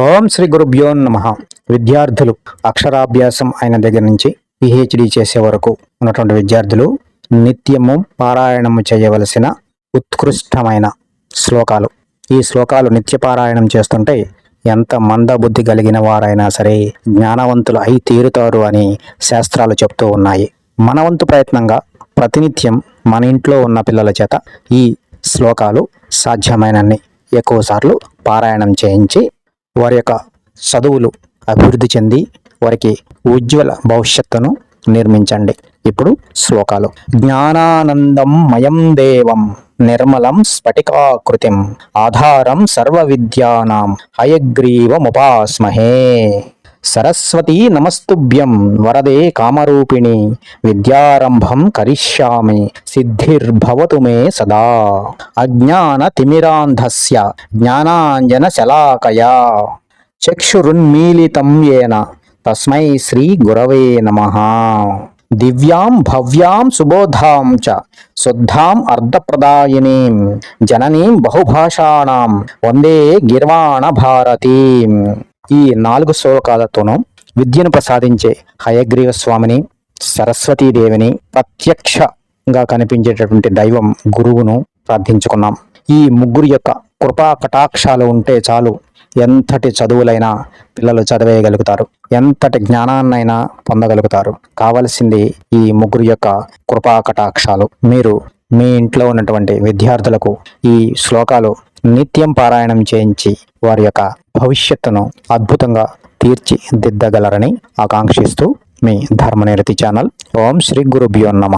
ఓం శ్రీ గురుభ్యో నమ. విద్యార్థులు అక్షరాభ్యాసం అయిన దగ్గర నుంచి పిహెచ్డి చేసే వరకు ఉన్నటువంటి విద్యార్థులు నిత్యము పారాయణము చేయవలసిన ఉత్కృష్టమైన శ్లోకాలు. ఈ శ్లోకాలు నిత్య పారాయణం చేస్తుంటే ఎంత మందబుద్ధి కలిగిన వారైనా సరే జ్ఞానవంతులు అయి తీరుతారు అని శాస్త్రాలు చెప్తూ ఉన్నాయి. మనవంతు ప్రయత్నంగా ప్రతినిత్యం మన ఇంట్లో ఉన్న పిల్లల చేత ఈ శ్లోకాలు సాధ్యమైనన్ని ఎక్కువసార్లు పారాయణం చేయించి వారి యొక్క చదువులు అభివృద్ధి చెంది వారికి ఉజ్వల భవిష్యత్తును నిర్మించండి. ఇప్పుడు శ్లోకాలు. జ్ఞానానందం మయం దేవం నిర్మలం స్ఫటికాకృతిం ఆధారం సర్వ విద్యానాం హయగ్రీవముపాస్మహే. సరస్వతీ నమస్తుభ్యం వరదే కామరూపిణి. విద్యారంభం కరిష్యామి. సిద్ధిర్భవతు మే సదా. అజ్ఞాన తిమిరాంధస్య జ్ఞానాంజన శలాకయా చక్షురున్మీలితం ఏన. తస్మై శ్రీ గురవే నమ. దివ్యాం భవ్యాం సుబోధాం చ. శుద్ధాం అర్ధప్రదాయినీం. జననీం బహుభాషాణం. వందే గిర్వాణ భారతీం. ఈ నాలుగు శ్లోకాలతోనూ విద్యను ప్రసాదించే హయగ్రీవ స్వామిని సరస్వతీదేవిని ప్రత్యక్షంగా కనిపించేటటువంటి దైవం గురువును ప్రార్థించుకున్నాం. ఈ ముగ్గురు యొక్క కృపా కటాక్షాలు ఉంటే చాలు ఎంతటి చదువులైనా పిల్లలు చదివేయగలుగుతారు. ఎంతటి జ్ఞానాన్నైనా పొందగలుగుతారు. కావలసింది ఈ ముగ్గురు యొక్క కృపా కటాక్షాలు. మీరు మీ ఇంట్లో ఉన్నటువంటి విద్యార్థులకు ఈ శ్లోకాలు నిత్యం పారాయణం చేయించి వారి యొక్క భవిష్యత్తును అద్భుతంగా తీర్చిదిద్దగలరని ఆకాంక్షిస్తూ మీ ధర్మనిరతి ఛానల్. ఓం శ్రీ గురుభ్యో నమ.